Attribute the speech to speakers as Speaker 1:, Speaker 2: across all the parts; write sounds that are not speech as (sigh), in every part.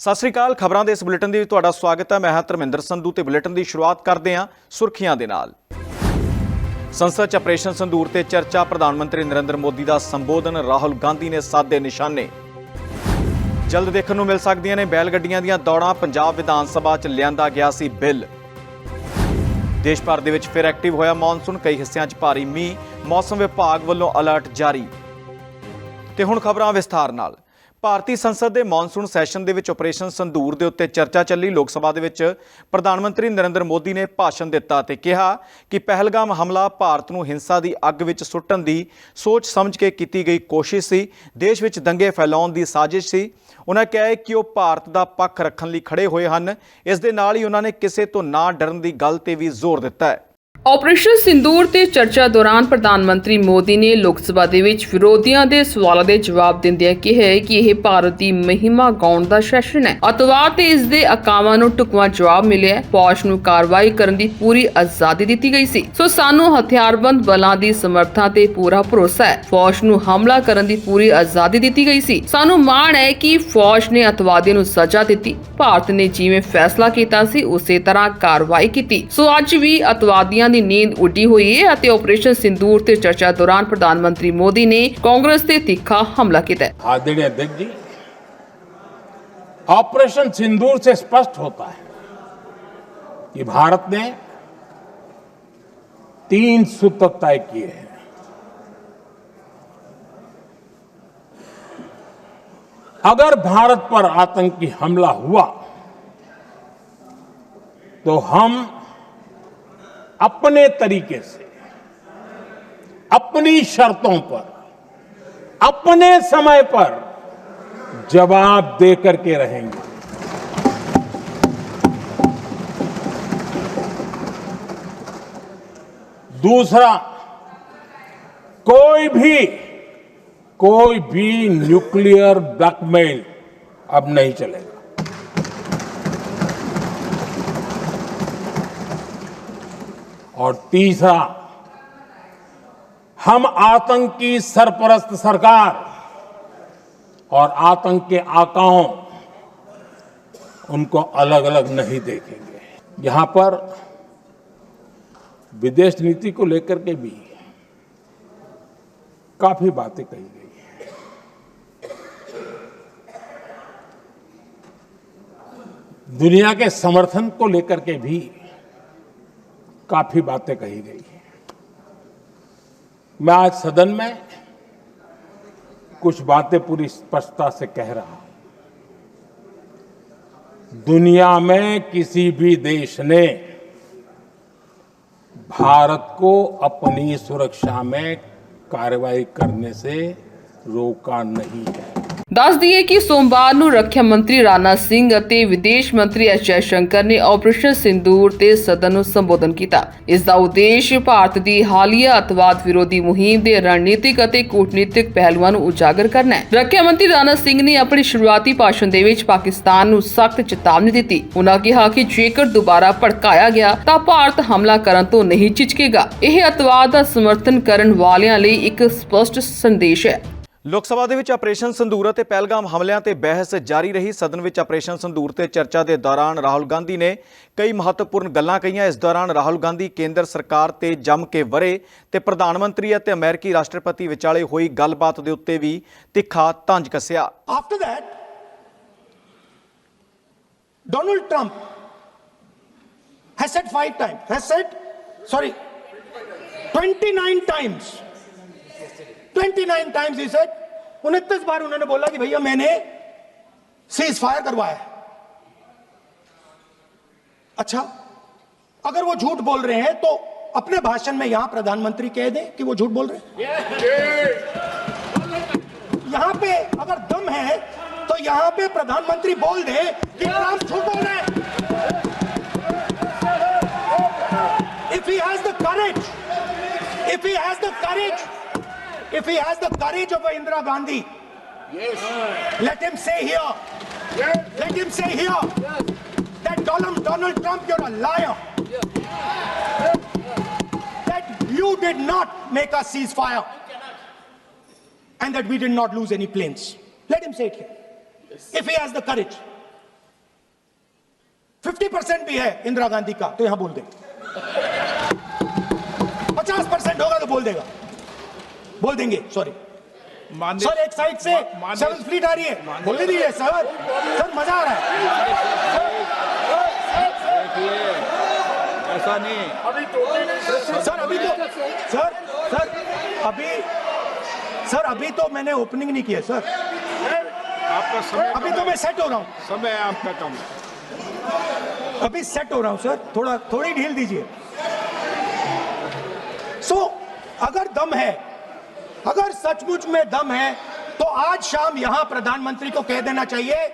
Speaker 1: ਸਤਿ ਸ੍ਰੀ ਅਕਾਲ, ਖਬਰਾਂ ਦੇ ਇਸ ਬੁਲੇਟਿਨ ਦੇ ਵਿੱਚ ਤੁਹਾਡਾ ਸਵਾਗਤ ਹੈ। ਮੈਂ ਹਾਂ ਧਰਮਿੰਦਰ ਸੰਧੂ ਤੇ ਬੁਲੇਟਿਨ ਦੀ ਸ਼ੁਰੂਆਤ ਕਰਦੇ ਹਾਂ ਸੁਰਖੀਆਂ ਦੇ ਨਾਲ। ਸੰਸਦ ਚ ਆਪਰੇਸ਼ਨ ਸੰਦੂਰ ਤੇ ਚਰਚਾ, ਪ੍ਰਧਾਨ ਮੰਤਰੀ ਨਰਿੰਦਰ ਮੋਦੀ ਦਾ ਸੰਬੋਧਨ, ਰਾਹੁਲ ਗਾਂਧੀ ਨੇ ਸਾਧੇ ਨਿਸ਼ਾਨੇ। ਜਲਦ ਦੇਖਣ ਨੂੰ ਮਿਲ ਸਕਦੀਆਂ ਨੇ ਬੈਲ ਗੱਡੀਆਂ ਦੀਆਂ ਦੌੜਾਂ, ਪੰਜਾਬ ਵਿਧਾਨ ਸਭਾ ਚ ਲਿਆਂਦਾ ਗਿਆ ਸੀ ਬਿੱਲ। ਦੇਸ਼ ਭਰ ਦੇ ਵਿੱਚ ਫਿਰ ਐਕਟਿਵ ਹੋਇਆ ਮੌਨਸੂਨ, ਕਈ ਹਿੱਸਿਆਂ 'ਚ ਭਾਰੀ ਮੀਂਹ, ਮੌਸਮ ਵਿਭਾਗ ਵੱਲੋਂ ਅਲਰਟ ਜਾਰੀ। ਤੇ ਹੁਣ ਖਬਰਾਂ ਵਿਸਥਾਰ ਨਾਲ। ਭਾਰਤੀ ਸੰਸਦ ਦੇ ਮੌਨਸੂਨ ਸੈਸ਼ਨ ਦੇ ਵਿੱਚ ਆਪਰੇਸ਼ਨ ਸੰਧੂਰ ਦੇ ਉੱਤੇ ਚਰਚਾ ਚੱਲੀ। ਲੋਕ ਸਭਾ ਦੇ ਵਿੱਚ ਪ੍ਰਧਾਨ ਮੰਤਰੀ ਨਰਿੰਦਰ ਮੋਦੀ ਨੇ ਭਾਸ਼ਣ ਦਿੱਤਾ ਤੇ ਕਿਹਾ ਕਿ ਪਹਿਲਗਾਮ ਹਮਲਾ ਭਾਰਤ ਨੂੰ ਹਿੰਸਾ ਦੀ ਅੱਗ ਵਿੱਚ ਸੁੱਟਣ ਦੀ ਸੋਚ ਸਮਝ ਕੇ ਕੀਤੀ ਗਈ ਕੋਸ਼ਿਸ਼ ਸੀ। ਦੇਸ਼ ਵਿੱਚ ਦੰਗੇ ਫੈਲਾਉਣ ਦੀ ਸਾਜ਼ਿਸ਼ ਸੀ। ਉਹਨਾਂ ਕਿਹਾ ਹੈ ਕਿ ਉਹ ਭਾਰਤ ਦਾ ਪੱਖ ਰੱਖਣ ਲਈ ਖੜੇ ਹੋਏ ਹਨ। ਇਸ ਦੇ ਨਾਲ ਹੀ ਉਹਨਾਂ ਨੇ ਕਿਸੇ ਤੋਂ ਨਾ ਡਰਨ ਦੀ ਗੱਲ ਤੇ ਵੀ ਜ਼ੋਰ ਦਿੱਤਾ ਹੈ।
Speaker 2: ਆਪਰੇਸ਼ਨ ਸਿੰਦੂਰ ਤੇ ਚਰਚਾ ਦੌਰਾਨ ਪ੍ਰਧਾਨ ਮੰਤਰੀ ਮੋਦੀ ਨੇ ਲੋਕ ਸਭਾ ਦੇ ਵਿੱਚ ਵਿਰੋਧੀਆਂ ਦੇ ਸਵਾਲਾਂ ਦੇ ਜਵਾਬ ਦਿੰਦਿਆਂ ਕਿਹਾ ਕਿ ਇਹ ਭਾਰਤ ਦੀ ਮਹਿਮਾ ਗਾਉਣ ਦਾ ਸੈਸ਼ਨ ਹੈ। ਅਤਵਾਦ ਤੇ ਇਸ ਦੇ ਅਕਾਵਾਂ ਨੂੰ ਟੁਕਵਾ ਜਵਾਬ ਮਿਲਿਆ ਫੌਜ ਨੂੰ ਕਾਰਵਾਈ ਕਰਨ ਦੀ ਪੂਰੀ ਆਜ਼ਾਦੀ ਦਿੱਤੀ ਗਈ ਸੀ। ਸੋ ਸਾਨੂੰ ਹਥਿਆਰਬੰਦ ਬਲਾਂ ਦੀ ਸਮਰੱਥਾ ਤੇ ਪੂਰਾ ਭਰੋਸਾ ਹੈ। ਫੌਜ ਨੂੰ ਹਮਲਾ ਕਰਨ ਦੀ ਪੂਰੀ ਆਜ਼ਾਦੀ ਦਿੱਤੀ ਗਈ ਸੀ। ਸਾਨੂੰ ਮਾਣ ਹੈ ਕਿ ਫੌਜ ਨੇ ਅਤਵਾਦੀਆਂ ਨੂੰ ਸਜ਼ਾ ਦਿੱਤੀ। ਭਾਰਤ ਨੇ ਜਿਵੇਂ ਫੈਸਲਾ ਕੀਤਾ ਸੀ, ਉਸੇ ਤਰ੍ਹਾਂ ਕਾਰਵਾਈ ਕੀਤੀ। ਸੋ ਅੱਜ ਵੀ ਅਤਵਾਦੀਆਂ ਦੀ ਨੀਂਦ ਉੱਡੀ ਹੋਈ ਹੈ ਅਤੇ ਆਪਰੇਸ਼ਨ ਸਿੰਦੂਰ ਤੇ ਚਰਚਾ ਦੌਰਾਨ ਪ੍ਰਧਾਨ ਮੰਤਰੀ ਮੋਦੀ ਨੇ ਕਾਂਗਰਸ ਤੇ ਤਿੱਖਾ ਹਮਲਾ ਕੀਤਾ ਹੈ।
Speaker 3: आदरणीय अध्यक्ष जी ऑपरेशन सिंदूर से स्पष्ट होता है कि भारत ने तीन सूत्र तय किए हैं अगर भारत पर आतंकी हमला हुआ तो हम अपने तरीके से, अपनी शर्तों पर, अपने समय पर जवाब दे करके रहेंगे। दूसरा, कोई भी कोई भी न्यूक्लियर ब्लैकमेल अब नहीं चलेगा। और तीसरा, हम आतंक की सरपरस्त सरकार और आतंक के आकाओं उनको अलग अलग नहीं देखेंगे। यहाँ पर विदेश नीति को लेकर के भी काफ़ी बातें कही गई दुनिया के समर्थन को लेकर के भी काफ़ी बातें कही गई हैं। मैं आज सदन में कुछ बातें पूरी स्पष्टता से कह रहा हूँ। दुनिया में किसी भी देश ने भारत को अपनी सुरक्षा में कार्रवाई करने से रोका नहीं है।
Speaker 2: ਦੱਸ ਦਈਏ ਕਿ ਸੋਮਵਾਰ ਨੂੰ ਰੱਖਿਆ ਮੰਤਰੀ ਰਾਜਨਾਥ ਸਿੰਘ ਅਤੇ ਵਿਦੇਸ਼ ਮੰਤਰੀ ਐਸ ਜੈ ਸ਼ੰਕਰ ਨੇ ਆਪਰੇਸ਼ਨ ਸਿੰਦੂਰ ਤੇ ਸਦਨ ਨੂੰ ਸੰਬੋਧਨ ਕੀਤਾ। ਇਸ ਦਾ ਉਦੇਸ਼ ਭਾਰਤ ਦੀ ਹਾਲੀਆ ਅਤਵਾਦ ਵਿਰੋਧੀ ਮੁਹਿੰਮ ਦੇ ਰਣਨੀਤਿਕ ਅਤੇ ਕੂਟਨੀਤਿਕ ਪਹਿਲੂਆਂ ਨੂੰ ਉਜਾਗਰ ਕਰਨਾ ਹੈ। ਰੱਖਿਆ ਮੰਤਰੀ ਰਾਜਨਾਥ ਸਿੰਘ ਨੇ ਆਪਣੀ ਸ਼ੁਰੂਆਤੀ ਭਾਸ਼ਣ ਦੇ ਵਿੱਚ ਪਾਕਿਸਤਾਨ ਨੂੰ ਸਖਤ ਚੇਤਾਵਨੀ ਦਿੱਤੀ। ਉਹਨਾਂ ਕਿਹਾ ਕਿ ਜੇਕਰ ਦੁਬਾਰਾ ਭੜਕਾਇਆ ਗਿਆ, ਤਾਂ ਭਾਰਤ ਹਮਲਾ ਕਰਨ ਤੋਂ ਨਹੀਂ ਝਿਜਕੇਗਾ। ਇਹ ਅਤਵਾਦ ਦਾ ਸਮਰਥਨ ਕਰਨ ਵਾਲਿਆਂ ਲਈ ਇੱਕ ਸਪਸ਼ਟ ਸੰਦੇਸ਼ ਹੈ।
Speaker 1: ਲੋਕ ਸਭਾ ਦੇ ਵਿੱਚ ਆਪਰੇਸ਼ਨ ਸੰਧੂਰ ਅਤੇ ਪਹਿਲਗਾਮ ਹਮਲਿਆਂ ਤੇ ਬਹਿਸ ਜਾਰੀ ਰਹੀ ਸਦਨ ਵਿੱਚ ਆਪਰੇਸ਼ਨ ਸੰਧੂਰ ਤੇ ਚਰਚਾ ਦੇ ਦੌਰਾਨ ਰਾਹੁਲ ਗਾਂਧੀ ਨੇ ਕਈ ਮਹੱਤਵਪੂਰਨ ਗੱਲਾਂ ਕਹੀਆਂ ਇਸ ਦੌਰਾਨ ਰਾਹੁਲ ਗਾਂਧੀ ਕੇਂਦਰ ਸਰਕਾਰ ਤੇ ਜੰਮ ਕੇ ਵਰੇ ਤੇ ਪ੍ਰਧਾਨ ਮੰਤਰੀ ਅਤੇ ਅਮਰੀਕੀ ਰਾਸ਼ਟਰਪਤੀ ਵਿਚਾਲੇ ਹੋਈ ਗੱਲਬਾਤ ਦੇ ਉੱਤੇ ਵੀ ਤਿੱਖਾ ਤੰਜ ਕੱਸਿਆ
Speaker 4: After that, Donald Trump has said five times, has said, sorry, 29 times. 29 times he said, 29 बार उन्होंने बोला कि भैया मैंने सीज फायर करवाया अच्छा अगर वो झूठ बोल रहे हैं तो अपने भाषण में यहाँ प्रधानमंत्री कह दें कि वो झूठ बोल रहे हैं। यहाँ पे अगर दम है तो यहाँ पे प्रधानमंत्री बोल दे कि ट्रंप झूठ बोल रहे हैं। If he has the courage, if he has the courage if he has the courage of a indira gandhi let him say here let him say here that Donald, Donald Trump, you're a liar. That you did not make a ceasefire. And that we did not lose any planes. Let him say it here. If he has the courage. 50 percent भी है इंदिरा गांधी का (laughs) तो यहां बोल दे 50 percent होगा तो बोल देगा बोल देंगे सॉरी सर एक साइड से सेवन फ्लीट आ रही है। बोल दीजिए सर सर मज़ा आ रहा है।
Speaker 5: ऐसा नहीं।
Speaker 4: अभी सर अभी तो सर सर अभी सर अभी तो मैंने ओपनिंग नहीं किया सर
Speaker 5: आपका समय
Speaker 4: अभी तो मैं सेट हो रहा हूँ।
Speaker 5: समय है आपका कम।
Speaker 4: अभी सेट हो रहा हूँ सर थोड़ा थोड़ी ढील दीजिए। सो अगर दम है अगर सचमुच में दम है तो आज शाम यहां प्रधानमंत्री को कह देना चाहिए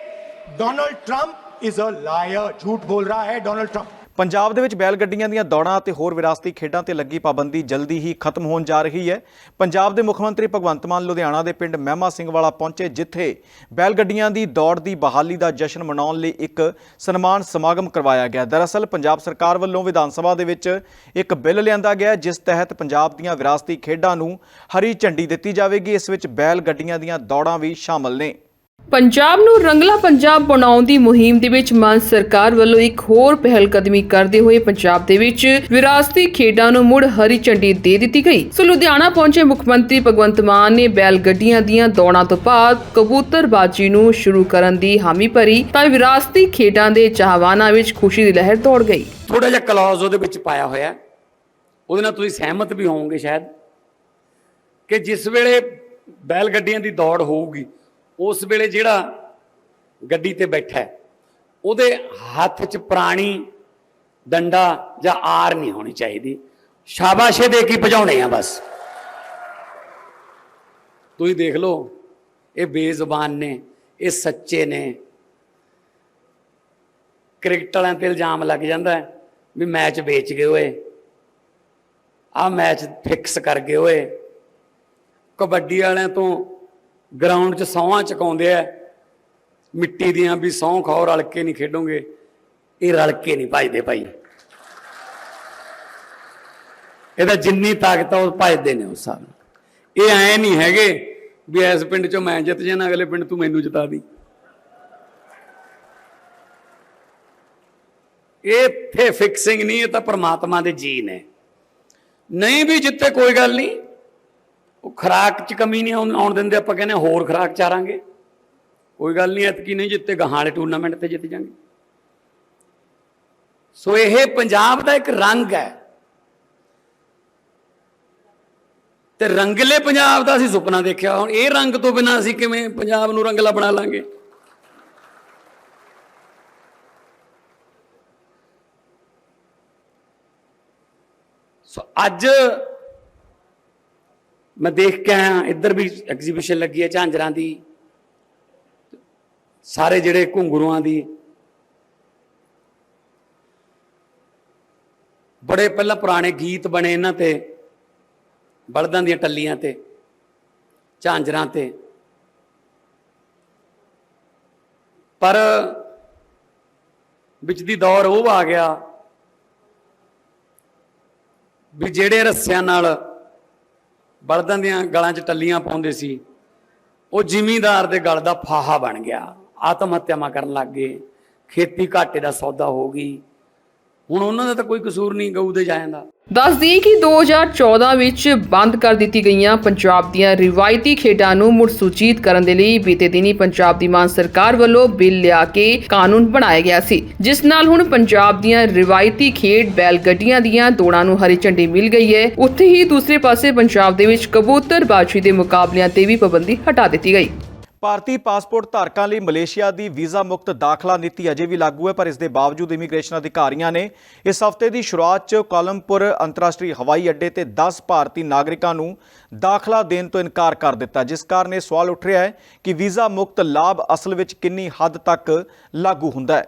Speaker 4: Donald Trump is a liar झूठ बोल रहा है डोनाल्ड ट्रंप
Speaker 1: ਪੰਜਾਬ ਦੇ ਵਿੱਚ ਬੈਲ ਗੱਡੀਆਂ ਦੀਆਂ ਦੌੜਾਂ ਅਤੇ ਹੋਰ ਵਿਰਾਸਤੀ ਖੇਡਾਂ ਤੇ ਲੱਗੀ ਪਾਬੰਦੀ ਜਲਦੀ ਹੀ ਖਤਮ ਹੋਣ ਜਾ ਰਹੀ ਹੈ। ਪੰਜਾਬ ਦੇ ਮੁੱਖ ਮੰਤਰੀ ਭਗਵੰਤ ਮਾਨ ਲੁਧਿਆਣਾ ਦੇ ਪਿੰਡ ਮਹਿਮਾ ਸਿੰਘ ਵਾਲਾ ਪਹੁੰਚੇ, ਜਿੱਥੇ ਬੈਲ ਗੱਡੀਆਂ ਦੀ ਦੌੜ ਦੀ ਬਹਾਲੀ ਦਾ ਜਸ਼ਨ ਮਨਾਉਣ ਲਈ ਇੱਕ ਸਨਮਾਨ ਸਮਾਗਮ ਕਰਵਾਇਆ ਗਿਆ। ਦਰਅਸਲ, ਪੰਜਾਬ ਸਰਕਾਰ ਵੱਲੋਂ ਵਿਧਾਨ ਸਭਾ ਦੇ ਵਿੱਚ ਇੱਕ ਬਿੱਲ ਲਿਆਂਦਾ ਗਿਆ, ਜਿਸ ਤਹਿਤ ਪੰਜਾਬ ਦੀਆਂ ਵਿਰਾਸਤੀ ਖੇਡਾਂ ਨੂੰ ਹਰੀ ਝੰਡੀ ਦਿੱਤੀ ਜਾਵੇਗੀ। ਇਸ ਵਿੱਚ ਬੈਲ ਗੱਡੀਆਂ ਦੀਆਂ ਦੌੜਾਂ ਵੀ ਸ਼ਾਮਲ ਨੇ।
Speaker 2: ਪੰਜਾਬ ਨੂੰ ਰੰਗਲਾ ਪੰਜਾਬ ਬਣਾਉਣ ਦੀ ਮੁਹਿੰਮ ਦੇ ਵਿੱਚ ਮਾਨ ਸਰਕਾਰ ਵੱਲੋਂ ਇੱਕ ਹੋਰ ਪਹਿਲ ਕਦਮੀ ਕਰਦੇ ਹੋਏ ਪੰਜਾਬ ਦੇ ਵਿੱਚ ਵਿਰਾਸਤੀ ਖੇਡਾਂ ਨੂੰ ਮੁੜ ਹਰੀ ਝੰਡੀ ਦੇ ਦਿੱਤੀ ਗਈ। ਸੋ ਲੁਧਿਆਣਾ ਪਹੁੰਚੇ ਮੁੱਖ ਮੰਤਰੀ ਭਗਵੰਤ ਮਾਨ ਨੇ ਬੈਲ ਗੱਡੀਆਂ ਦੀਆਂ ਦੌੜਾਂ ਤੋਂ ਬਾਅਦ ਕਬੂਤਰਬਾਜੀ ਨੂੰ ਸ਼ੁਰੂ ਕਰਨ ਦੀ ਹਾਮੀ ਭਰੀ ਤਾਂ ਵਿਰਾਸਤੀ ਖੇਡਾਂ ਦੇ ਚਾਹਵਾਨਾਂ ਵਿੱਚ ਖੁਸ਼ੀ ਦੀ ਲਹਿਰ ਦੌੜ ਗਈ।
Speaker 6: ਥੋੜਾ ਜਿਹਾ ਕਲੌਜ਼ ਉਹਦੇ ਵਿੱਚ ਪਾਇਆ ਹੋਇਆ। ਉਹਦੇ ਨਾਲ ਤੁਸੀਂ ਸਹਿਮਤ ਵੀ ਹੋਵੋਗੇ ਸ਼ਾਇਦ ਕਿ ਜਿਸ ਵੇਲੇ ਬੈਲ ਗੱਡੀਆਂ ਦੀ ਦੌੜ ਹੋਊਗੀ ਉਸ ਵੇਲੇ ਜਿਹੜਾ ਗੱਡੀ ਤੇ ਬੈਠਾ ਹੈ, ਉਹਦੇ ਹੱਥ 'ਚ ਪੁਰਾਣੀ ਡੰਡਾ ਜਾਂ ਆਰ ਨਹੀਂ ਹੋਣੀ ਚਾਹੀਦੀ। ਸ਼ਾਬਾਸ਼ੇ ਦੇ ਕੇ ਭਜਾਉਣੇ ਆ ਬਸ। ਤੁਸੀਂ ਦੇਖ ਲਓ, ਇਹ ਬੇਜ਼ੁਬਾਨ ਨੇ, ਇਹ ਸੱਚੇ ਨੇ। ਕ੍ਰਿਕਟ ਵਾਲਿਆਂ ਤੇ ਇਲਜ਼ਾਮ ਲੱਗ ਜਾਂਦਾ ਵੀ ਮੈਚ ਵੇਚ ਗਏ ਓਏ ਆ ਮੈਚ ਫਿਕਸ ਕਰ ਗਏ ਓਏ ਕਬੱਡੀ ਵਾਲਿਆਂ ਤੋਂ ਗਰਾਊਂਡ 'ਚ ਸੌਹਾਂ ਚਕਾਉਂਦੇ ਆ। ਮਿੱਟੀ ਦੀਆਂ ਵੀ ਸੌਂ ਖਾਓ, ਰਲ ਕੇ ਨਹੀਂ ਖੇਡੋਗੇ। ਇਹ ਰਲ ਕੇ ਨਹੀਂ ਭਜਦੇ ਭਾਈ। ਇਹਦਾ ਜਿੰਨੀ ਤਾਕਤ ਆ, ਉਹ ਭਜਦੇ ਨੇ ਉਸ ਹਿਸਾਬ ਨਾਲ। ਇਹ ਐ ਨਹੀਂ ਹੈਗੇ ਵੀ ਇਸ ਪਿੰਡ 'ਚੋਂ ਮੈਂ ਜਿੱਤ ਜਾਣਾ, ਅਗਲੇ ਪਿੰਡ ਤੂੰ ਮੈਨੂੰ ਜਿਤਾ ਦੀ। ਇਹ ਇੱਥੇ ਫਿਕਸਿੰਗ ਨਹੀਂ, ਇਹ ਤਾਂ ਪਰਮਾਤਮਾ ਦੇ ਜੀ ਨੇ। ਨਹੀਂ ਵੀ ਜਿੱਤੇ ਕੋਈ ਗੱਲ ਨਹੀਂ। ਉਹ ਖਰਾਕ 'ਚ ਕਮੀ ਨਹੀਂ ਆਉਣ ਆਉਣ ਦਿੰਦੇ, ਆਪਾਂ ਕਹਿੰਦੇ ਹੋਰ ਖਰਾਕ ਚਾਰਾਂਗੇ। ਕੋਈ ਗੱਲ ਨਹੀਂ, ਐਤਕੀ ਨਹੀਂ ਜਿੱਤੇ, ਗਾਹਾਂ ਟੂਰਨਾਮੈਂਟ ਤੇ ਜਿੱਤ ਜਾਣਗੇ ਸੋ ਇਹ ਪੰਜਾਬ ਦਾ ਇੱਕ ਰੰਗ ਹੈ। ਤੇ ਰੰਗਲੇ ਪੰਜਾਬ ਦਾ ਅਸੀਂ ਸੁਪਨਾ ਦੇਖਿਆ। ਹੁਣ ਇਹ ਰੰਗ ਤੋਂ ਬਿਨਾਂ ਅਸੀਂ ਕਿਵੇਂ ਪੰਜਾਬ ਨੂੰ ਰੰਗਲਾ ਬਣਾ ਲਾਂਗੇ? ਸੋ ਅੱਜ ਮੈਂ ਦੇਖ ਕੇ ਆਇਆ, ਇੱਧਰ ਵੀ ਐਗਜ਼ੀਬਿਸ਼ਨ ਲੱਗੀ ਹੈ, ਝਾਂਜਰਾਂ ਦੀ। ਸਾਰੇ ਜਿਹੜੇ ਘੁੰਗਰੂਆਂ ਦੀ। ਬੜੇ ਪਹਿਲਾਂ ਪੁਰਾਣੇ ਗੀਤ ਬਣੇ ਇਹਨਾਂ ਤੇ, ਬਲਦਾਂ ਦੀਆਂ ਟੱਲੀਆਂ ਤੇ, ਝਾਂਜਰਾਂ ਤੇ। ਪਰ ਵਿੱਚ ਦੀ ਦੌਰ ਉਹ ਆ ਗਿਆ ਵੀ ਜਿਹੜੇ ਰੱਸਿਆਂ ਨਾਲ ਬਲਦਾਂ ਦੀਆਂ ਗਲਾਂ 'ਚ ਟੱਲੀਆਂ ਪਾਉਂਦੇ ਸੀ। ਉਹ ਜ਼ਿਮੀਂਦਾਰ ਦੇ ਗਲ ਦਾ ਫਾਹਾ ਬਣ ਗਿਆ। ਆਤਮ ਹੱਤਿਆਵਾਂ ਕਰਨ ਲੱਗ ਗਏ। ਖੇਤੀ ਘਾਟੇ ਦਾ ਸੌਦਾ ਹੋ ਗਈ। ਹੁਣ ਉਹਨਾਂ ਦਾ ਤਾਂ ਕੋਈ ਕਸੂਰ ਨਹੀਂ, ਗਊ ਦੇ ਜਾਇਆਂ ਦਾ।
Speaker 2: ਦੱਸ ਦਈਏ ਕਿ 2014 ਵਿੱਚ ਬੰਦ ਕਰ ਦਿੱਤੀ ਗਈਆਂ ਪੰਜਾਬ ਦੀਆਂ ਰਿਵਾਇਤੀ ਖੇਡਾਂ ਨੂੰ ਮੁੜ ਸੂਚਿਤ ਕਰਨ ਦੇ ਲਈ ਬੀਤੇ ਦਿਨੀ ਪੰਜਾਬ ਦੀ ਮਾਨ ਸਰਕਾਰ ਵੱਲੋਂ ਬਿੱਲ ਲਿਆ ਕੇ ਕਾਨੂੰਨ ਬਣਾਇਆ ਗਿਆ ਸੀ, ਜਿਸ ਨਾਲ ਹੁਣ ਪੰਜਾਬ ਦੀਆਂ ਰਿਵਾਇਤੀ ਖੇਡ ਬੈਲ ਗੱਡੀਆਂ ਦੀਆਂ ਦੌੜਾਂ ਨੂੰ ਹਰੀ ਝੰਡੀ ਮਿਲ ਗਈ ਹੈ। ਉੱਥੇ ਹੀ ਦੂਸਰੇ ਪਾਸੇ ਪੰਜਾਬ ਦੇ ਵਿੱਚ ਕਬੂਤਰਬਾਜ਼ੀ ਦੇ ਮੁਕਾਬਲਿਆਂ ਤੇ ਵੀ ਪਾਬੰਦੀ ਹਟਾ ਦਿੱਤੀ ਗਈ।
Speaker 1: ਭਾਰਤੀ ਪਾਸਪੋਰਟ ਧਾਰਕਾਂ ਲਈ ਮਲੇਸ਼ੀਆ ਦੀ ਵੀਜ਼ਾ ਮੁਕਤ ਦਾਖਲਾ ਨੀਤੀ ਅਜੇ ਵੀ ਲਾਗੂ ਹੈ, ਪਰ ਇਸ ਦੇ ਬਾਵਜੂਦ ਇਮੀਗ੍ਰੇਸ਼ਨ ਅਧਿਕਾਰੀਆਂ ਨੇ ਇਸ ਹਫ਼ਤੇ ਦੀ ਸ਼ੁਰੂਆਤ 'ਚ ਕੋਲਮਪੁਰ ਅੰਤਰਰਾਸ਼ਟਰੀ ਹਵਾਈ ਅੱਡੇ ਤੇ 10 ਭਾਰਤੀ ਨਾਗਰਿਕਾਂ ਨੂੰ ਦਾਖਲਾ ਦੇਣ ਤੋਂ ਇਨਕਾਰ ਕਰ ਦਿੱਤਾ, ਜਿਸ ਕਾਰਨ ਇਹ ਸਵਾਲ ਉੱਠ ਰਿਹਾ ਹੈ ਕਿ ਵੀਜ਼ਾ ਮੁਕਤ ਲਾਭ ਅਸਲ ਵਿੱਚ ਕਿੰਨੀ ਹੱਦ ਤੱਕ ਲਾਗੂ ਹੁੰਦਾ ਹੈ।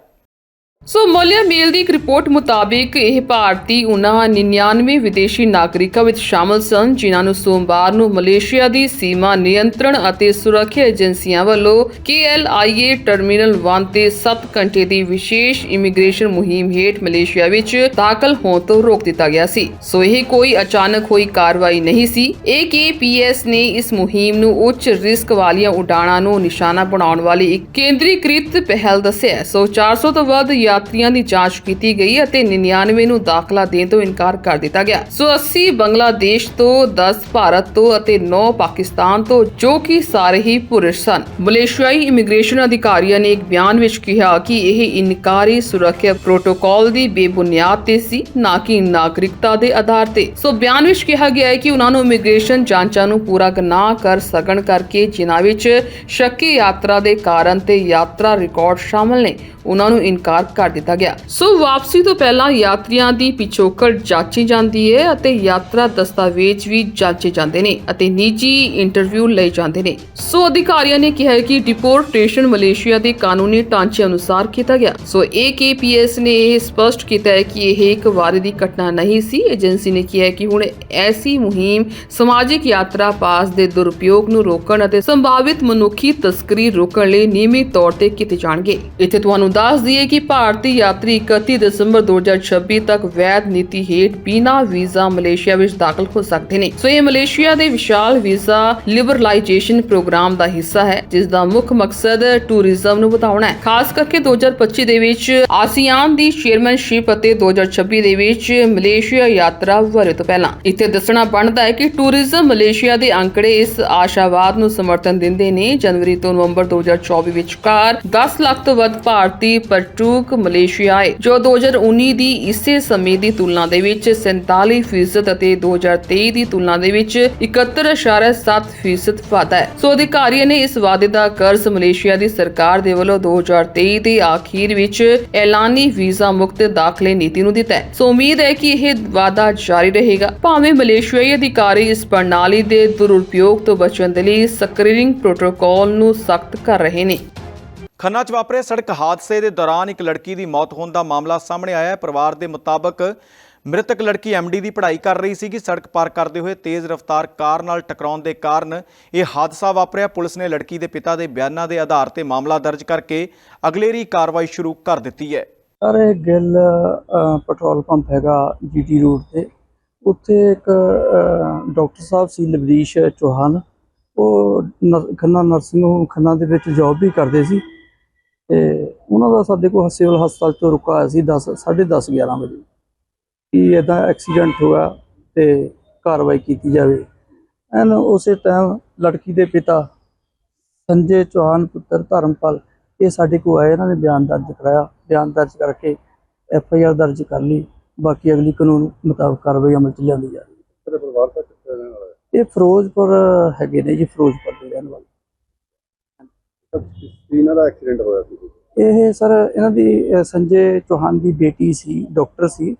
Speaker 2: ਸੋ ਮੋਲਿਆ ਮੇਲ ਦੀ ਇੱਕ ਰਿਪੋਰਟ ਮੁਤਾਬਿਕ ਇਹ ਭਾਰਤੀ ਉਹਨਾਂ 99 ਵਿਦੇਸ਼ੀ ਨਾਗਰਿਕਾਂ ਵਿੱਚ ਸ਼ਾਮਲ ਸਨ, ਜਿਨ੍ਹਾਂ ਨੂੰ ਸੋਮਵਾਰ ਨੂੰ ਮਲੇਸ਼ੀਆ ਦੀ ਸੀਮਾ ਨਿਯੰਤਰਣ ਅਤੇ ਸੁਰੱਖਿਆ ਏਜੰਸੀਆਂ ਵੱਲੋਂ KLIA ਟਰਮੀਨਲ 1 ਤੇ 7 ਘੰਟੇ ਦੀ ਵਿਸ਼ੇਸ਼ ਇਮੀਗ੍ਰੇਸ਼ਨ ਮੁਹਿੰਮ ਹੇਠ ਮਲੇਸ਼ੀਆ ਵਿੱਚ ਦਾਖਲ ਹੋਣ ਤੋਂ ਰੋਕ ਦਿੱਤਾ ਗਿਆ ਸੀ ਸੋ ਇਹ ਕੋਈ ਅਚਾਨਕ ਹੋਈ ਕਾਰਵਾਈ ਨਹੀਂ ਸੀ AKPS ਨੇ ਇਸ ਮੁਹਿੰਮ ਨੂੰ ਉੱਚ ਰਿਸਕ ਵਾਲੀਆਂ ਉਡਾਣਾਂ ਨੂੰ ਨਿਸ਼ਾਨਾ ਬਣਾਉਣ ਵਾਲੀ ਇੱਕ ਕੇਂਦਰੀਕ੍ਰਿਤ ਪਹਿਲ ਦੱਸਿਆ ਹੈ। ਸੋ 400 ਤੋਂ ਵੱਧ ਯਾਤਰੀਆਂ ਦੀ ਜਾਂਚ ਕੀਤੀ ਗਈ ਅਤੇ 99 ਨੂੰ ਦਾਖਲਾ ਦੇਣ ਤੋਂ ਇਨਕਾਰ ਕਰ ਦਿੱਤਾ ਗਿਆ। ਸੋ 80 ਬੰਗਲਾਦੇਸ਼ ਤੋਂ 10 ਭਾਰਤ ਤੋਂ ਅਤੇ 9 ਪਾਕਿਸਤਾਨ ਤੋਂ ਜੋ ਕਿ ਸਾਰੇ ਹੀ ਪੁਰਸ਼ ਸਨ। ਮਲੇਸ਼ੀਆਈ ਇਮੀਗ੍ਰੇਸ਼ਨ ਅਧਿਕਾਰੀਆਂ ਨੇ ਇੱਕ ਬਿਆਨ ਵਿੱਚ ਕਿਹਾ ਕਿ ਇਹ ਇਨਕਾਰੀ ਸੁਰੱਖਿਆ ਪ੍ਰੋਟੋਕਾਲ ਦੀ ਬੇਬੁਨਿਆਦ ਤੇ ਸੀ, ਨਾ ਕਿ ਨਾਗਰਿਕਤਾ ਦੇ ਆਧਾਰ ਤੇ। ਸੋ ਬਿਆਨ ਵਿੱਚ ਕਿਹਾ ਗਿਆ ਹੈ ਕਿ ਉਹਨਾਂ ਨੂੰ ਇਮੀਗ੍ਰੇਸ਼ਨ ਜਾਂਚਾਂ ਨੂੰ ਪੂਰਾ ਨਾ ਕਰ ਸਕਣ ਕਰਕੇ ਜਿਨ੍ਹਾਂ ਵਿੱਚ ਸ਼ੱਕੀ ਯਾਤਰਾ ਦੇ ਕਾਰਨ ਤੇ ਯਾਤਰਾ ਰਿਕਾਰਡ ਸ਼ਾਮਲ ਨੇ ਉਹਨਾਂ ਨੂੰ ਇਨਕਾਰ ਕਰ ਦਿੱਤਾ ਗਿਆ। ਸੋ ਵਾਪਸੀ ਤੋਂ ਪਹਿਲਾਂ ਯਾਤਰੀਆਂ ਦੀ ਪਿਛੋਕੜ ਜਾਂਚੀ ਜਾਂਦੀ ਹੈ ਅਤੇ ਯਾਤਰਾ ਦਸਤਾਵੇਜ਼ ਵੀ ਜਾਂਚੇ ਜਾਂਦੇ ਨੇ ਅਤੇ ਨਿੱਜੀ ਇੰਟਰਵਿਊ ਲਏ ਜਾਂਦੇ ਨੇ। ਸੋ ਅਧਿਕਾਰੀਆਂ ਨੇ ਕਿਹਾ ਕਿ ਡਿਪੋਰਟੇਸ਼ਨ ਮਲੇਸ਼ੀਆ ਦੇ ਕਾਨੂੰਨੀ ਢਾਂਚੇ ਅਨੁਸਾਰ ਕੀਤਾ ਗਿਆ। ਸੋ AKPS ਨੇ ਇਹ ਸਪਸ਼ਟ ਕੀਤਾ ਹੈ ਕਿ ਇਹ ਇੱਕ ਵਾਰੀ ਦੀ ਘਟਨਾ ਨਹੀਂ ਸੀ। ਏਜੰਸੀ ਨੇ ਕਿਹਾ ਕਿ ਹੁਣ ਐਸੀ ਮੁਹਿੰਮ ਸਮਾਜਿਕ ਯਾਤਰਾ ਪਾਸ ਦੇ ਦੁਰਉਪਯੋਗ ਨੂੰ ਰੋਕਣ ਅਤੇ ਸੰਭਾਵਿਤ ਮਨੁੱਖੀ ਤਸਕਰੀ ਰੋਕਣ ਲਈ ਨਿਯਮਿਤ ਤੌਰ ਤੇ ਕੀਤੇ ਜਾਣਗੇ। ਇੱਥੇ ਤੁਹਾਨੂੰ ਦੱਸ ਦਈਏ ਕਿ ਭਾਰਤ ਭਾਰਤੀ ਯਾਤਰੀ 31 ਦਸੰਬਰ 2026 ਤੱਕ ਵੈਦ ਨੀਤੀ ਹੇਠ ਬਿਨਾ ਵੀਜ਼ਾ ਮਲੇਸ਼ੀਆ ਵਿੱਚ ਦਾਖਲ ਹੋ ਸਕਦੇ ਨੇ। ਸੋ ਇਹ ਮਲੇਸ਼ੀਆ ਦੇ ਵਿਸ਼ਾਲ ਵੀਜ਼ਾ ਲਿਬਰਲਾਈਜੇਸ਼ਨ ਪ੍ਰੋਗਰਾਮ ਦਾ ਹਿੱਸਾ ਹੈ, ਜਿਸ ਦਾ ਮੁੱਖ ਮਕਸਦ ਟੂਰਿਜ਼ਮ ਨੂੰ ਵਧਾਉਣਾ ਹੈ। ਖਾਸ ਕਰਕੇ 2025 ਦੇ ਵਿੱਚ ਆਸੀਆਨ ਦੀ ਚੇਅਰਮੈਨਸ਼ਿਪ ਅਤੇ 2026 ਦੇ ਵਿੱਚ ਮਲੇਸ਼ੀਆ ਯਾਤਰਾ ਵਰੇ ਤੋਂ ਪਹਿਲਾਂ। ਇੱਥੇ ਦੱਸਣਾ ਬਣਦਾ ਹੈ ਕਿ ਟੂਰਿਜ਼ਮ ਮਲੇਸ਼ੀਆ ਦੇ ਅੰਕੜੇ ਇਸ ਆਸ਼ਾਵਾਦ ਨੂੰ ਸਮਰਥਨ ਦਿੰਦੇ ਨੇ। ਜਨਵਰੀ ਤੋਂ ਨਵੰਬਰ 2024 ਵਿਚਕਾਰ 10 ਲੱਖ ਤੋਂ ਵੱਧ ਭਾਰਤੀ ਪਰਟੂਕ ਮਲੇਸ਼ੀਆ ਆਏ, ਜੋ 2019 ਦੀ ਇਸੇ ਸਮੇਂ ਦੀ ਤੁਲਨਾ ਦੇ ਵਿੱਚ 47% ਅਤੇ 2023 ਦੀ ਤੁਲਨਾ ਦੇ ਵਿੱਚ 71.7% ਵਾਧਾ ਹੈ। ਸੋ ਅਧਿਕਾਰੀਆਂ ਨੇ ਇਸ ਵਾਅਦੇ ਦਾ ਕਰਜ਼ ਮਲੇਸ਼ੀਆ ਦੀ ਸਰਕਾਰ ਦੇ ਵੱਲੋਂ 2023 ਦੇ ਆਖੀਰ ਵਿੱਚ ਐਲਾਨੀ ਵੀਜ਼ਾ ਮੁਕਤ ਦਾਖਲੇ ਨੀਤੀ ਨੂੰ ਦਿੱਤਾ ਹੈ। ਸੋ ਉਮੀਦ ਹੈ ਕਿ ਇਹ ਵਾਅਦਾ ਜਾਰੀ ਰਹੇਗਾ। ਭਾਵੇਂ ਮਲੇਸ਼ੀਆਈ ਅਧਿਕਾਰੀ ਇਸ ਪ੍ਰਣਾਲੀ ਦੇ ਦੁਰਉਪਯੋਗ ਤੋਂ ਬਚਣ ਦੇ ਲਈ ਸਕਰੀਨਿੰਗ ਪ੍ਰੋਟੋਕਾਲ ਨੂੰ ਸਖਤ ਕਰ ਰਹੇ ਨੇ।
Speaker 1: ਖੰਨਾ 'ਚ ਵਾਪਰੇ ਸੜਕ ਹਾਦਸੇ ਦੇ ਦੌਰਾਨ ਇੱਕ ਲੜਕੀ ਦੀ ਮੌਤ ਹੋਣ ਦਾ ਮਾਮਲਾ ਸਾਹਮਣੇ ਆਇਆ ਹੈ। ਪਰਿਵਾਰ ਦੇ ਮੁਤਾਬਕ ਮ੍ਰਿਤਕ ਲੜਕੀ ਐਮਡੀ ਦੀ ਪੜ੍ਹਾਈ ਕਰ ਰਹੀ ਸੀ ਕਿ ਸੜਕ ਪਾਰ ਕਰਦੇ ਹੋਏ ਤੇਜ਼ ਰਫ਼ਤਾਰ ਕਾਰ ਨਾਲ ਟਕਰਾਉਣ ਦੇ ਕਾਰਨ ਇਹ ਹਾਦਸਾ ਵਾਪਰਿਆ। ਪੁਲਿਸ ਨੇ ਲੜਕੀ ਦੇ ਪਿਤਾ ਦੇ ਬਿਆਨਾਂ ਦੇ ਆਧਾਰ ਤੇ ਮਾਮਲਾ ਦਰਜ ਕਰਕੇ ਅਗਲੇਰੀ ਕਾਰਵਾਈ ਸ਼ੁਰੂ ਕਰ ਦਿੱਤੀ ਹੈ।
Speaker 7: ਅਰੇ ਗਿੱਲ ਪੈਟਰੋਲ ਪੰਪ ਹੈਗਾ ਜੀਟੀ ਰੋਡ ਤੇ। ਉੱਥੇ ਇੱਕ ਡਾਕਟਰ ਸਾਹਿਬ ਸੀ ਲਵਰੀਸ਼ ਚੌਹਾਨ। ਉਹ ਨਰ- ਖੰਨਾ ਨਰਸਿੰਗ ਹੋਮ ਖੰਨਾ ਦੇ ਵਿੱਚ ਜੌਬ ਵੀ ਕਰਦੇ ਸੀ। ਤੇ ਉਹਨਾਂ ਦਾ ਸਾਡੇ ਕੋਲ ਸਿਵਲ ਹਸਪਤਾਲ ਤੋਂ ਰੁਕਾ ਸੀ 10 10:30 11 ਵਜੇ। ਕਿ ਇਦਾਂ ਐਕਸੀਡੈਂਟ ਹੋਇਆ ਤੇ ਕਾਰਵਾਈ ਕੀਤੀ ਜਾਵੇ। ਐਨ ਉਸੇ ਟਾਈਮ ਲੜਕੀ ਦੇ ਪਿਤਾ ਸੰਜੇ ਚੌਹਾਨ ਪੁੱਤਰ ਧਰਮਪਾਲ ਇਹ ਸਾਡੇ ਕੋਲ ਆਏ ਇਹਨਾਂ ਨੇ ਬਿਆਨ ਦਰਜ ਕਰਾਇਆ। ਬਿਆਨ ਦਰਜ ਕਰਕੇ ਐਫ ਆਈ ਆਰ ਦਰਜ ਕਰ ਲਈ। ਬਾਕੀ ਅਗਲੀ ਕਾਨੂੰਨ ਮੁਤਾਬਕ ਕਾਰਵਾਈ ਅਮਲ ਚ ਲਿਆਂਦੀ ਜਾ ਰਹੀ ਹੈ? ਇਹ ਫਿਰੋਜ਼ਪੁਰ ਹੈਗੇ ਨੇ ਜੀ ਫਿਰੋਜ਼ਪੁਰ ਦੇ ਰਹਿਣ ਵਾਲੇ।
Speaker 5: ਇਹਨਾਂ ਦਾ ਐਕਸੀਡੈਂਟ ਹੋਇਆ ਸੀ?
Speaker 7: ਇਹ ਸਰ ਇਹਨਾਂ ਦੀ ਅ, ਸੰਜੇ ਚੌਹਾਨ ਦੀ ਬੇਟੀ ਸੀ ਡਾਕਟਰ ਸੀ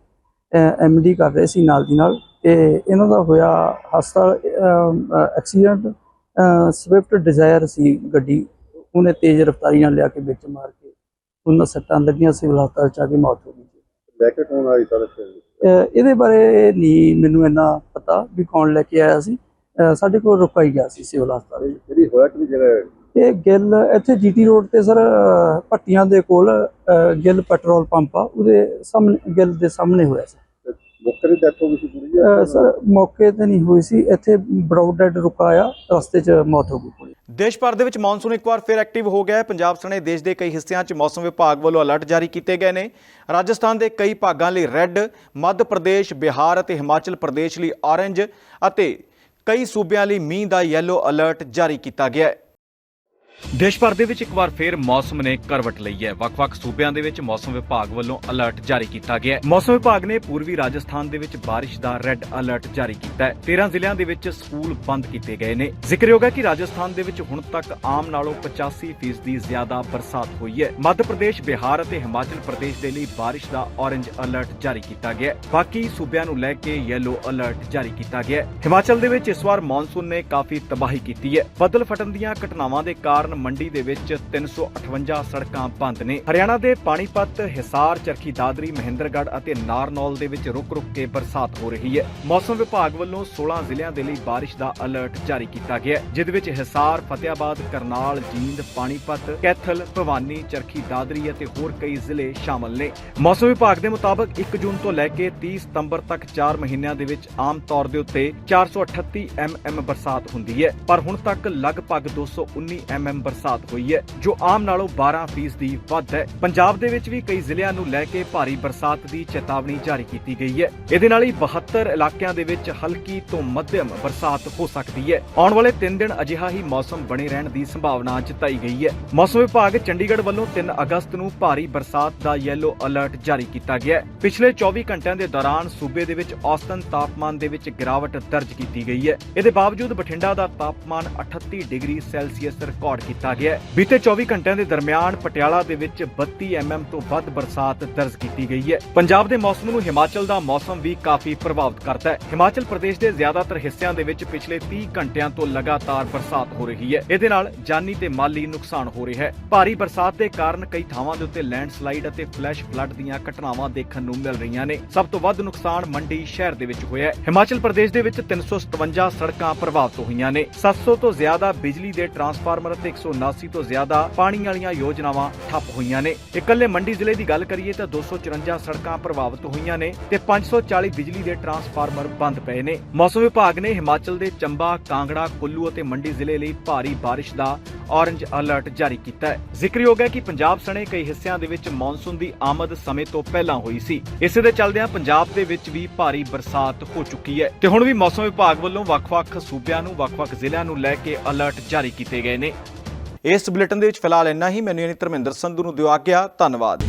Speaker 7: ਡੀ ਕਰ ਰਹੇ ਸੀ ਨਾਲ ਦੀ ਨਾਲ। ਤੇ ਇਹਨਾਂ ਦਾ ਹੋਇਆ ਹਸਪਤਾਲ ਐਕਸੀਡੈਂਟ ਸਵਿਫਟ ਡਿਜ਼ਾਇਰ ਸੀ ਗੱਡੀ। ਉਹਨੇ ਤੇਜ਼ ਰਫ਼ਤਾਰੀ ਨਾਲ ਲਿਆ ਕੇ ਵਿੱਚ ਮਾਰ ਕੇ ਉਹਨਾਂ ਸੱਟਾਂ ਲੱਗੀਆਂ ਸਿਵਲ ਹਸਪਤਾਲ ਚ ਆ ਕੇ ਮੌਤ ਹੋ ਗਈ
Speaker 5: ਲੈ ਕੇ ਕੌਣ ਆਈ ਸਾਰੇ
Speaker 7: ਅਹ ਇਹਦੇ ਬਾਰੇ ਨਹੀਂ ਮੈਨੂੰ ਇੰਨਾ ਪਤਾ ਵੀ ਕੌਣ ਲੈ ਕੇ ਆਇਆ ਸੀ। ਅਹ ਸਾਡੇ ਕੋਲ ਰੁਕਾ ਹੀ ਗਿਆ ਸੀ ਸਿਵਲ ਹਸਪਤਾਲ
Speaker 5: ਜਿਹੜੀ ਹੋਇਆ ਕਿ ਜਗ੍ਹਾ ਹੈ?
Speaker 7: ਇਹ ਗਿੱਲ ਇੱਥੇ ਜੀਟੀ ਰੋਡ ਤੇ ਸਰ ਭੱਟੀਆਂ ਦੇ ਕੋਲ ਗਿੱਲ ਪੈਟਰੋਲ ਪੰਪ ਆ। ਉਹਦੇ ਸਾਹਮਣੇ ਗਿੱਲ ਦੇ ਸਾਹਮਣੇ ਹੋਇਆ ਸੀ।
Speaker 5: ਤੇ ਮੁੱਖ ਦੀ ਡੈਥ ਹੋ ਗਈ ਸੀ ਪੂਰੀ
Speaker 7: ਸਰ ਮੌਕੇ ਤੇ ਨਹੀਂ ਹੋਈ ਸੀ। ਇੱਥੇ ਬਰਾਊਡਡ ਰੁਕਾਇਆ ਰਸਤੇ 'ਚ ਮੌਤ ਹੋ ਗਈ ਪੂਰੀ।
Speaker 1: ਦੇਸ਼ ਭਰ ਦੇ ਵਿੱਚ ਮੌਨਸੂਨ ਇੱਕ ਵਾਰ ਫਿਰ ਐਕਟਿਵ ਹੋ ਗਿਆ ਹੈ। ਪੰਜਾਬ ਸਣੇ ਦੇਸ਼ ਦੇ ਕਈ ਹਿੱਸਿਆਂ 'ਚ ਮੌਸਮ ਵਿਭਾਗ ਵੱਲੋਂ ਅਲਰਟ ਜਾਰੀ ਕੀਤੇ ਗਏ ਨੇ। ਰਾਜਸਥਾਨ ਦੇ ਕਈ ਭਾਗਾਂ ਲਈ ਰੈੱਡ ਮੱਧ ਪ੍ਰਦੇਸ਼ ਬਿਹਾਰ ਅਤੇ ਹਿਮਾਚਲ ਪ੍ਰਦੇਸ਼ ਲਈ ਔਰੇਂਜ ਅਤੇ ਕਈ ਸੂਬਿਆਂ ਲਈ ਮੀਂਹ ਦਾ ਯੈਲੋ ਅਲਰਟ ਜਾਰੀ ਕੀਤਾ ਗਿਆ ਹੈ। ਦੇਸ਼ ਭਰ ਦੇ ਵਿੱਚ ਇੱਕ ਵਾਰ ਫੇਰ ਮੌਸਮ ਨੇ ਕਰਵਟ ਲਈ ਹੈ। ਵੱਖ-ਵੱਖ ਸੂਬਿਆਂ ਦੇ ਵਿੱਚ ਮੌਸਮ ਵਿਭਾਗ ਵੱਲੋਂ ਅਲਰਟ ਜਾਰੀ ਕੀਤਾ ਗਿਆ ਹੈ। ਮੌਸਮ ਵਿਭਾਗ ਨੇ ਪੂਰਬੀ ਰਾਜਸਥਾਨ ਦੇ ਵਿੱਚ ਬਾਰਿਸ਼ ਦਾ ਰੈੱਡ ਅਲਰਟ ਜਾਰੀ ਕੀਤਾ ਹੈ। 13 ਜ਼ਿਲ੍ਹਿਆਂ ਦੇ ਵਿੱਚ ਸਕੂਲ ਬੰਦ ਕੀਤੇ ਗਏ ਨੇ। ਜ਼ਿਕਰਯੋਗ ਹੈ ਕਿ ਰਾਜਸਥਾਨ ਦੇ ਵਿੱਚ ਹੁਣ ਤੱਕ ਆਮ ਨਾਲੋਂ 85% ਦੀ ਜ਼ਿਆਦਾ ਬਰਸਾਤ ਹੋਈ ਹੈ। ਮੱਧ ਪ੍ਰਦੇਸ਼, ਬਿਹਾਰ ਅਤੇ ਹਿਮਾਚਲ ਪ੍ਰਦੇਸ਼ ਦੇ ਲਈ ਬਾਰਿਸ਼ ਦਾ ਔਰੰਜ ਅਲਰਟ ਜਾਰੀ ਕੀਤਾ ਗਿਆ ਹੈ। ਬਾਕੀ ਸੂਬਿਆਂ ਨੂੰ ਲੈ ਕੇ ਯੈਲੋ ਅਲਰਟ ਜਾਰੀ ਕੀਤਾ ਗਿਆ ਹੈ। ਹਿਮਾਚਲ ਦੇ ਵਿੱਚ ਇਸ ਵਾਰ ਮੌਨਸੂਨ ਨੇ ਕਾਫੀ ਤਬਾਹੀ ਕੀਤੀ ਹੈ। ਬੱਦਲ ਫਟਣ ਦੀਆਂ ਘਟਨਾਵਾਂ ਦੇ ਕਾਰਨ ਮੰਡੀ ਦੇ ਵਿੱਚ 358 ਸੜਕਾਂ ਬੰਦ ਨੇ। ਹਰਿਆਣਾ ਦੇ ਪਾਣੀਪਤ, ਹਿਸਾਰ, ਚਰਖੀ ਦਾਦਰੀ, ਮਹਿੰਦਰਗੜ੍ਹ ਅਤੇ ਨਾਰਨੌਲ ਦੇ ਵਿੱਚ ਰੁਕ-ਰੁਕ ਕੇ ਬਰਸਾਤ ਹੋ ਰਹੀ ਹੈ। ਮੌਸਮ ਵਿਭਾਗ ਵੱਲੋਂ 16 ਜ਼ਿਲ੍ਹਿਆਂ ਦੇ ਲਈ ਬਾਰਿਸ਼ ਦਾ ਅਲਰਟ ਜਾਰੀ ਕੀਤਾ ਗਿਆ ਹੈ, ਜਿਸ ਵਿੱਚ ਹਿਸਾਰ, ਫਤਿਆਬਾਦ, ਕਰਨਾਲ, ਜੀਂਦ, ਪਾਣੀਪਤ, ਕੈਥਲ, ਭਵਾਨੀ, ਚਰਖੀ ਦਾਦਰੀ ਅਤੇ ਹੋਰ ਕਈ ਜ਼ਿਲ੍ਹੇ ਸ਼ਾਮਲ ਨੇ। ਮੌਸਮ ਵਿਭਾਗ ਦੇ ਮੁਤਾਬਕ 1 ਜੂਨ ਤੋਂ ਲੈ ਕੇ 30 ਸਤੰਬਰ ਤੱਕ 4 ਮਹੀਨਿਆਂ ਦੇ ਵਿੱਚ ਆਮ ਤੌਰ ਦੇ ਉੱਤੇ 438 mm ਬਰਸਾਤ ਹੁੰਦੀ ਹੈ, ਪਰ ਹੁਣ ਤੱਕ ਲਗਭਗ 219 mm mm ਬਰਸਾਤ ਹੋਈ ਹੈ, ਜੋ ਆਮ ਨਾਲੋਂ 12% ਦੀ ਵੱਧ ਹੈ। ਪੰਜਾਬ ਦੇ ਵਿੱਚ ਵੀ ਕਈ ਜ਼ਿਲ੍ਹਿਆਂ ਨੂੰ ਲੈ ਕੇ ਭਾਰੀ ਬਰਸਾਤ ਦੀ ਚੇਤਾਵਨੀ ਜਾਰੀ ਕੀਤੀ ਗਈ ਹੈ। ਇਹਦੇ ਨਾਲ ਹੀ 72 ਇਲਾਕਿਆਂ ਦੇ ਵਿੱਚ ਹਲਕੀ ਤੋਂ ਮੱਧਮ ਬਰਸਾਤ ਹੋ ਸਕਦੀ ਹੈ। ਆਉਣ ਵਾਲੇ 3 ਦਿਨ ਅਜਿਹਾ ਹੀ ਮੌਸਮ ਬਣੇ ਰਹਿਣ ਦੀ ਸੰਭਾਵਨਾ ਜਤਾਈ ਗਈ ਹੈ। ਮੌਸਮ ਵਿਭਾਗ ਚੰਡੀਗੜ੍ਹ ਵੱਲੋਂ 3 ਅਗਸਤ ਨੂੰ ਭਾਰੀ ਬਰਸਾਤ ਦਾ ਯੈਲੋ ਅਲਰਟ ਜਾਰੀ ਕੀਤਾ ਗਿਆ ਹੈ। ਪਿਛਲੇ 24 ਘੰਟਿਆਂ ਦੇ ਦੌਰਾਨ ਸੂਬੇ ਦੇ ਵਿੱਚ ਔਸਤਨ ਤਾਪਮਾਨ ਦੇ ਵਿੱਚ ਗਿਰਾਵਟ ਦਰਜ ਕੀਤੀ ਗਈ ਹੈ। ਇਹਦੇ ਬਾਵਜੂਦ ਬਠਿੰਡਾ ਦਾ ਤਾਪਮਾਨ 38 ਡਿਗਰੀ ਸੈਲਸੀਅਸ ਰਿਕਾਰਡ ਕੀਤਾ ਗਿਆ ਹੈ। ਬੀਤੇ 24 ਘੰਟਿਆਂ ਦੇ ਦਰਮਿਆਨ ਪਟਿਆਲਾ ਦੇ ਵਿੱਚ 32 ਐਮਐਮ ਤੋਂ ਵੱਧ ਬਰਸਾਤ ਦਰਜ ਕੀਤੀ ਗਈ ਹੈ। ਪੰਜਾਬ ਦੇ ਮੌਸਮ ਨੂੰ ਹਿਮਾਚਲ ਦਾ ਮੌਸਮ ਵੀ ਕਾਫੀ ਪ੍ਰਭਾਵਿਤ ਕਰਦਾ ਹੈ। ਹਿਮਾਚਲ ਪ੍ਰਦੇਸ਼ ਦੇ ਜ਼ਿਆਦਾਤਰ ਹਿੱਸਿਆਂ ਦੇ ਵਿੱਚ ਪਿਛਲੇ 30 ਘੰਟਿਆਂ ਤੋਂ ਲਗਾਤਾਰ ਬਰਸਾਤ ਹੋ ਰਹੀ ਹੈ। ਇਹਦੇ ਨਾਲ ਜਾਨੀ ਤੇ ਮਾਲੀ ਨੁਕਸਾਨ ਹੋ ਰਿਹਾ ਹੈ। ਭਾਰੀ ਬਰਸਾਤ ਦੇ ਕਾਰਨ ਕਈ ਥਾਵਾਂ ਦੇ ਉੱਤੇ ਲੈਂਡਸਲਾਈਡ ਅਤੇ ਫਲੈਸ਼ ਫਲੱਡ ਦੀਆਂ ਘਟਨਾਵਾਂ ਦੇਖਣ ਨੂੰ ਮਿਲ ਰਹੀਆਂ ਨੇ। ਸਭ ਤੋਂ ਵੱਧ ਨੁਕਸਾਨ ਮੰਡੀ ਸ਼ਹਿਰ ਦੇ ਵਿੱਚ ਹੋਇਆ ਹੈ। ਹਿਮਾਚਲ ਪ੍ਰਦੇਸ਼ ਦੇ ਵਿੱਚ 357 ਸੜਕਾਂ ਪ੍ਰਭਾਵਿਤ ਹੋਈਆਂ ਨੇ। 700 ਤੋਂ ਜ਼ਿਆਦਾ ਬਿਜਲੀ ਦੇ ਟਰਾਂਸਫਾਰਮਰ ਅਤੇ 179 ਤੋਂ ਜ਼ਿਆਦਾ ਪਾਣੀ ਵਾਲੀਆਂ ਯੋਜਨਾਵਾਂ ਠੱਪ ਹੋਈਆਂ ਨੇ। ਇਕੱਲੇ ਮੰਡੀ ਜ਼ਿਲ੍ਹੇ ਦੀ ਗੱਲ ਕਰੀਏ ਤਾਂ 254 ਸੜਕਾਂ ਪ੍ਰਭਾਵਿਤ ਹੋਈਆਂ ਨੇ ਤੇ 540 ਬਿਜਲੀ ਦੇ ਟਰਾਂਸਫਾਰਮਰ ਬੰਦ ਪਏ ਨੇ। ਮੌਸਮ ਵਿਭਾਗ ਨੇ ਹਿਮਾਚਲ ਦੇ ਚੰਬਾ, ਕਾਂਗੜਾ, ਕੁੱਲੂ ਅਤੇ ਮੰਡੀ ਜ਼ਿਲ੍ਹੇ ਲਈ ਭਾਰੀ ਬਾਰਿਸ਼ ਦਾ ਔਰੰਜ ਅਲਰਟ ਜਾਰੀ ਕੀਤਾ ਹੈ। ਜ਼ਿਕਰਯੋਗ ਹੈ ਕਿ ਪੰਜਾਬ ਸਣੇ ਕਈ ਹਿੱਸਿਆਂ ਦੇ ਵਿੱਚ ਮੌਨਸੂਨ ਦੀ ਆਮਦ ਸਮੇਂ ਤੋਂ ਪਹਿਲਾਂ ਹੋਈ ਸੀ। ਇਸੇ ਦੇ ਚੱਲਦਿਆਂ ਪੰਜਾਬ ਦੇ ਵਿੱਚ ਵੀ ਭਾਰੀ ਬਰਸਾਤ ਹੋ ਚੁੱਕੀ ਹੈ। ਤੇ ਹੁਣ ਵੀ ਮੌਸਮ ਵਿਭਾਗ ਵੱਲੋਂ ਵੱਖ-ਵੱਖ ਸੂਬਿਆਂ ਨੂੰ, ਵੱਖ-ਵੱਖ ਜ਼ਿਲ੍ਹਿਆਂ ਨੂੰ ਲੈ ਕੇ ਅਲਰਟ ਜਾਰੀ ਕੀਤੇ ਗਏ ਨੇ। ਇਸ ਬੁਲੇਟਿਨ ਦੇ ਵਿੱਚ ਫਿਲਹਾਲ ਇੰਨਾ ਹੀ। ਮੈਨੂੰ ਯਾਨੀ ਧਰਮਿੰਦਰ ਸੰਧੂ ਨੂੰ ਦਿਓ ਆਗਿਆ। ਧੰਨਵਾਦ।